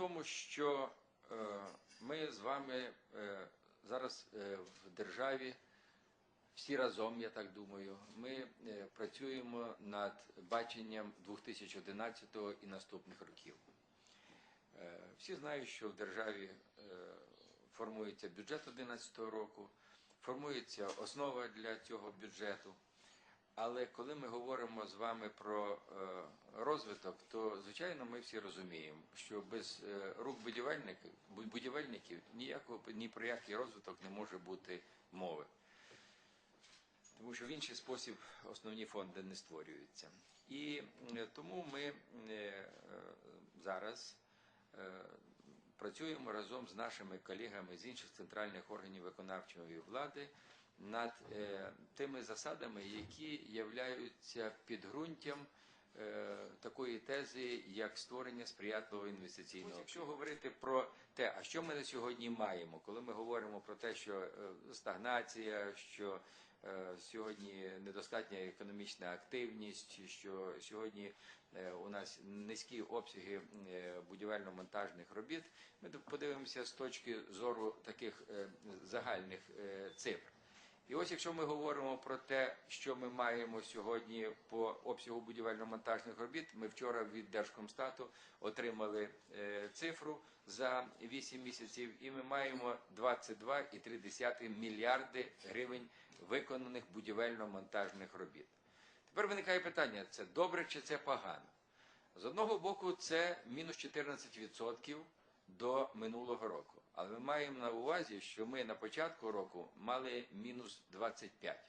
тому, що е, ми з вами е, зараз е, в державі всі разом, я так думаю, ми працюємо над баченням 2011 і наступних років. Всі знають, що в державі формується бюджет 2011 року, формується основа для цього бюджету. Але коли ми говоримо з вами про е, розвиток, то звичайно ми всі розуміємо, що без е, рук будівельників, будівельників ніякого ні про який розвиток не може бути мови. Тому що в інший спосіб основні фонди не створюються. І е, тому ми зараз працюємо разом з нашими колегами з інших центральних органів виконавчої влади над е, тими засадами, які являються підґрунтям е, такої тези, як створення сприятливого інвестиційного. Якщо говорити про те, а що ми на сьогодні маємо, коли ми говоримо про те, що е, стагнація, що е, сьогодні недостатня економічна активність, що сьогодні е, у нас низькі обсяги е, будівельно-монтажних робіт, ми подивимося з точки зору таких е, загальних е, цифр. І ось якщо ми говоримо про те, що ми маємо сьогодні по обсягу будівельно-монтажних робіт, ми вчора від Держкомстату отримали е, цифру за 8 місяців, і ми маємо 22,3 мільярди гривень виконаних будівельно-монтажних робіт. Тепер виникає питання: це добре чи це погано? З одного боку, це мінус 14% до минулого року. Але ми маємо на увазі, що ми на початку року мали мінус 25.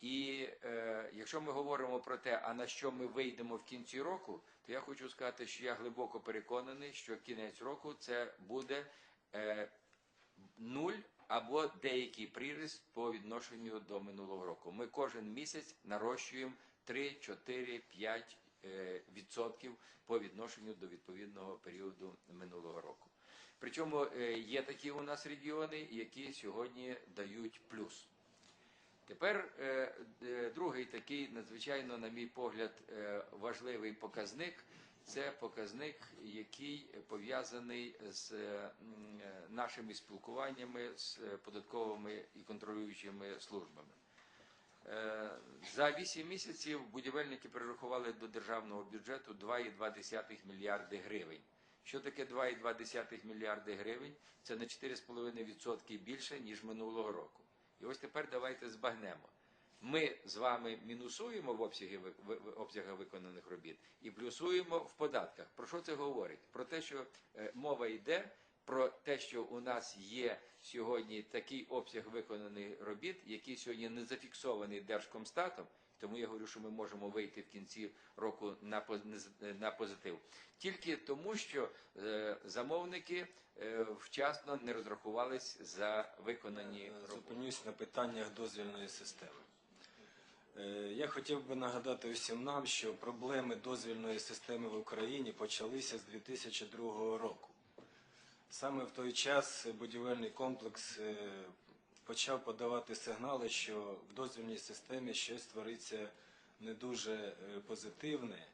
І е, якщо ми говоримо про те, а на що ми вийдемо в кінці року, то я хочу сказати, що я глибоко переконаний, що кінець року це буде е, нуль або деякий приріст по відношенню до минулого року. Ми кожен місяць нарощуємо 3, 4, 5 е, відсотків по відношенню до відповідного періоду минулого року. Причому е, є такі у нас регіони, які сьогодні дають плюс. Тепер е, е, другий такий надзвичайно, на мій погляд, важливий показник це показник, який пов'язаний з нашими спілкуваннями з податковими і контролюючими службами. За 8 місяців будівельники перерахували до державного бюджету 2,2 мільярди гривень. Що таке 2,2 мільярди гривень? Це на 4,5% більше, ніж минулого року. І ось тепер давайте збагнемо. Ми з вами мінусуємо в обсяги, обсягах виконаних робіт і плюсуємо в податках. Про що це говорить? Про те, що е, мова йде про те, що у нас є сьогодні такий обсяг виконаних робіт, який сьогодні не зафіксований Держкомстатом. Тому я говорю, що ми можемо вийти в кінці року на на позитив. Тільки тому, що е, замовники е, вчасно не розрахувались за виконані роботи. Зупинюсь на питаннях дозвільної системи. Е, Я хотів би нагадати усім нам, що проблеми дозвільної системи в Україні почалися з 2002 року. Саме в той час будівельний комплекс е, почав подавати сигнали, що в дозвільній системі щось твориться не дуже е, позитивне,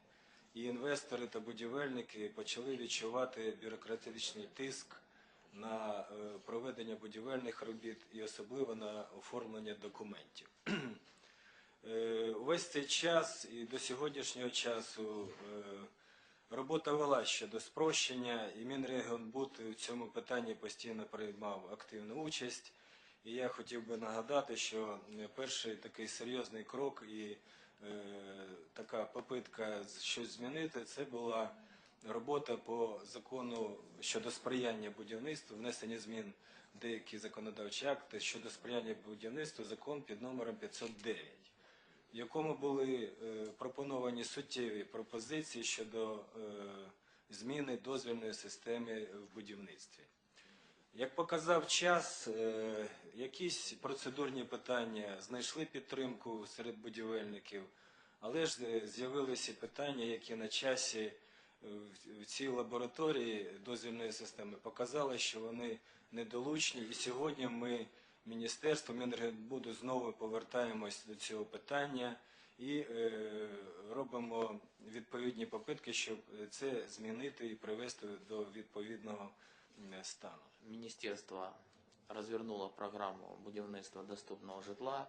і інвестори та будівельники почали відчувати бюрократичний тиск на е, проведення будівельних робіт і особливо на оформлення документів. Увесь цей час і до сьогоднішнього часу робота вела щодо спрощення, і Мінрегіонбуд в цьому питанні постійно приймав активну участь. І я хотів би нагадати, що е, перший такий серйозний крок і е, така попитка щось змінити, це була робота по закону щодо сприяння будівництву, внесення змін деякі законодавчі акти щодо сприяння будівництву, закон під номером 509 в якому були е, пропоновані суттєві пропозиції щодо е, зміни дозвільної системи в будівництві. Як показав час, е, якісь процедурні питання знайшли підтримку серед будівельників, але ж з'явилися питання, які на часі в цій лабораторії дозвільної системи показали, що вони недолучні. І сьогодні ми, Міністерство Мінрегбуду, знову повертаємось до цього питання і е, робимо робимо відповідні попитки, щоб це змінити і привести до відповідного м, стану. Министерство развернуло программу будівництва доступного житла.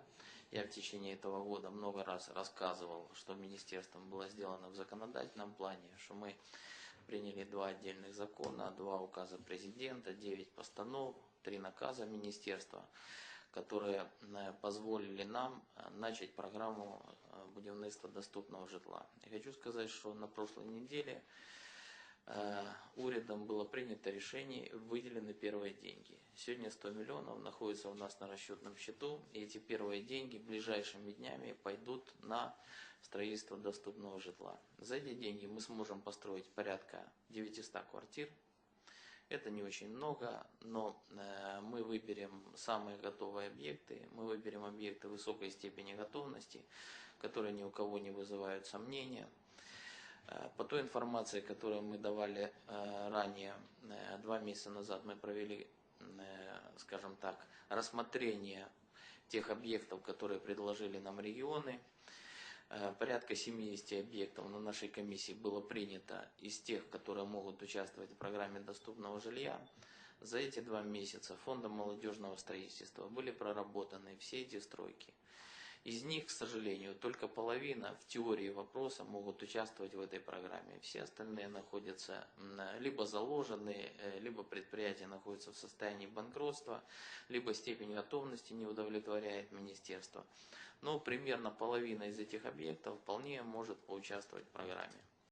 Я в течение этого года много раз рассказывал, что министерством было сделано в законодательном плане, что мы приняли два отдельных закона, два указа президента, девять постанов, три наказа министерства, которые э, позволили нам э, начать программу э, будівництва доступного житла. Я хочу сказать, что на прошлой неделе урядом было принято решение, выделены первые деньги. Сегодня 100 миллионов находится у нас на расчетном счету, и эти первые деньги ближайшими днями пойдут на строительство доступного житла. За эти деньги мы сможем построить порядка 900 квартир. Это не очень много, но э, мы выберем самые готовые объекты, мы выберем объекты высокой степени готовности, которые ни у кого не вызывают сомнения. Э, По той информации, которую мы давали э, ранее, два месяца назад мы провели, скажем так, рассмотрение тех объектов, которые предложили нам регионы. Э, Порядка 70 объектов на нашей комиссии было принято из тех, которые могут участвовать в программе доступного жилья. За эти два месяца Фондом молодежного строительства были проработаны все эти стройки. Из них, к сожалению, только половина в теории вопроса могут участвовать в этой программе. Все остальные находятся либо заложены, э, либо предприятия находятся в состоянии банкротства, либо степень готовности не удовлетворяет министерство. Но примерно половина из этих объектов вполне может поучаствовать в программе.